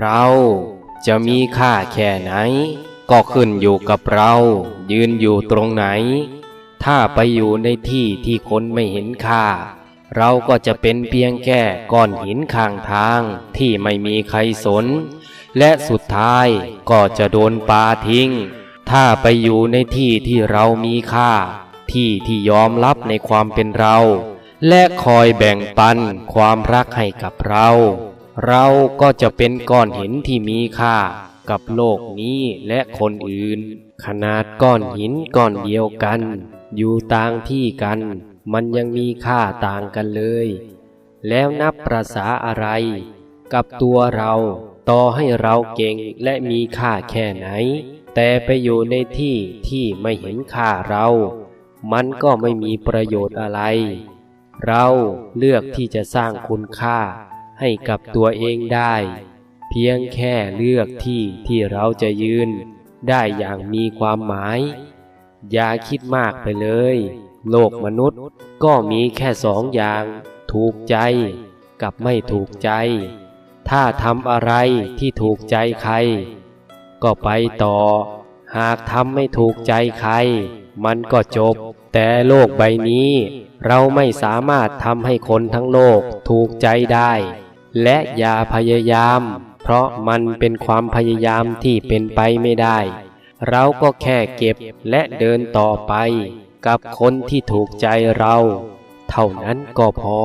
เราจะมีค่าแค่ไหน ก็ขึ้นอยู่กับเรา ยืนอยู่ตรงไหน ถ้าไปอยู่ในที่ที่คนไม่เห็นค่า เราก็จะเป็นเพียงแค่ก้อนหินข้างทางที่ไม่มีใครสน และสุดท้ายก็จะโดนปาทิ้ง ถ้าไปอยู่ในที่ที่เรามีค่า ที่ที่ยอมรับในความเป็นเรา และคอยแบ่งปันความรักให้กับเรา เราก็จะเป็นก้อนหินที่มีค่ากับโลกนี้และคนอื่น ขนาดก้อนหินก้อนเดียวกัน อยู่ต่างที่กัน มันยังมีค่าต่างกันเลย แล้วนับประษาอะไร กับตัวเราต่อให้เราเก่งและมีค่าแค่ไหน แต่ไปอยู่ในที่ที่ไม่เห็นค่าเรา มันก็ไม่มีประโยชน์อะไร เราเลือกที่จะสร้างคุณค่า ให้กับตัวเองได้ เพียงแค่เลือกที่ที่เราจะยืน ได้อย่างมีความหมาย อย่าคิดมากไปเลย โลกมนุษย์ก็มีแค่สองอย่าง ถูกใจกับไม่ถูกใจ ถ้าทำอะไรที่ถูกใจใคร ก็ไปต่อ หากทำไม่ถูกใจใคร มันก็จบ แต่โลกใบนี้เราไม่สามารถทำให้คนทั้งโลกถูกใจได้ และอย่าพยายาม เพราะมันเป็นความพยายามที่เป็นไปไม่ได้ เราก็แค่เก็บและเดินต่อไป กับคนที่ถูกใจเรา เท่านั้นก็พอ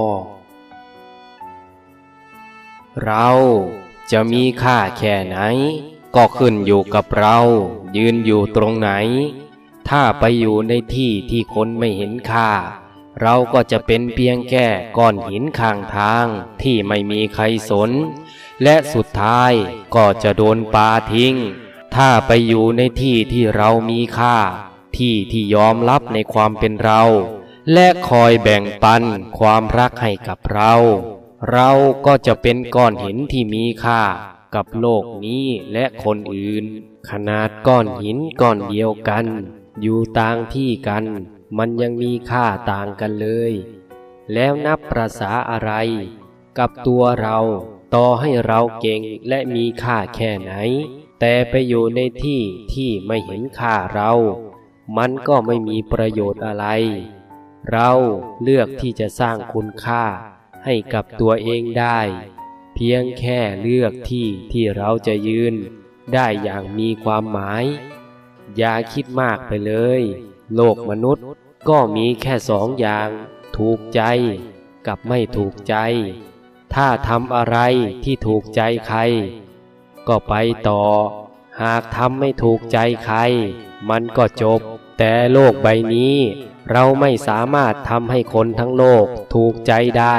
เราจะมีค่าแค่ไหน ก็ขึ้นอยู่กับเรา ยืนอยู่ตรงไหน ถ้าไปอยู่ในที่ที่คนไม่เห็นค่า เราก็จะเป็นเพียงแค่ก้อนหินข้างทางที่ไม่มีใครสน และสุดท้ายก็จะโดนปาทิ้ง ถ้าไปอยู่ในที่ที่เรามีค่า ที่ที่ยอมรับในความเป็นเรา และคอยแบ่งปันความรักให้กับเรา เราก็จะเป็นก้อนหินที่มีค่ากับโลกนี้และคนอื่น ขนาดก้อนหินก้อนเดียวกัน อยู่ต่างที่กัน มันยังมีค่าต่างกันเลย แล้วนับประษาอะไร กับตัวเราต่อให้เราเก่งและมีค่าแค่ไหน แต่ไปอยู่ในที่ที่ไม่เห็นค่าเรา มันก็ไม่มีประโยชน์อะไร เราเลือกที่จะสร้างคุณค่าให้กับตัวเองได้ เพียงแค่เลือกที่ที่เราจะยืน ได้อย่างมีความหมาย อย่าคิดมากไปเลย โลกมนุษย์ก็มีแค่สองอย่าง ถูกใจกับไม่ถูกใจ ถ้าทำอะไรที่ถูกใจใคร ก็ไปต่อ หากทำไม่ถูกใจใคร มันก็จบ แต่โลกใบนี้ เราไม่สามารถทำให้คนทั้งโลกถูกใจได้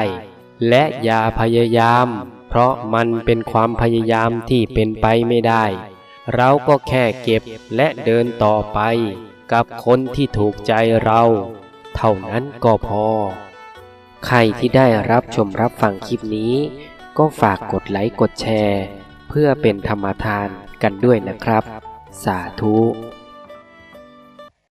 และอย่าพยายาม เพราะมันเป็นความพยายามที่เป็นไปไม่ได้ เราก็แค่เก็บและเดินต่อไป กับคนที่ถูกใจเรา เท่านั้นก็พอ ใครที่ได้รับชมรับฟังคลิปนี้ ก็ฝากกดไลค์กดแชร์ เพื่อเป็นธรรมทานกันด้วยนะครับ สาธุ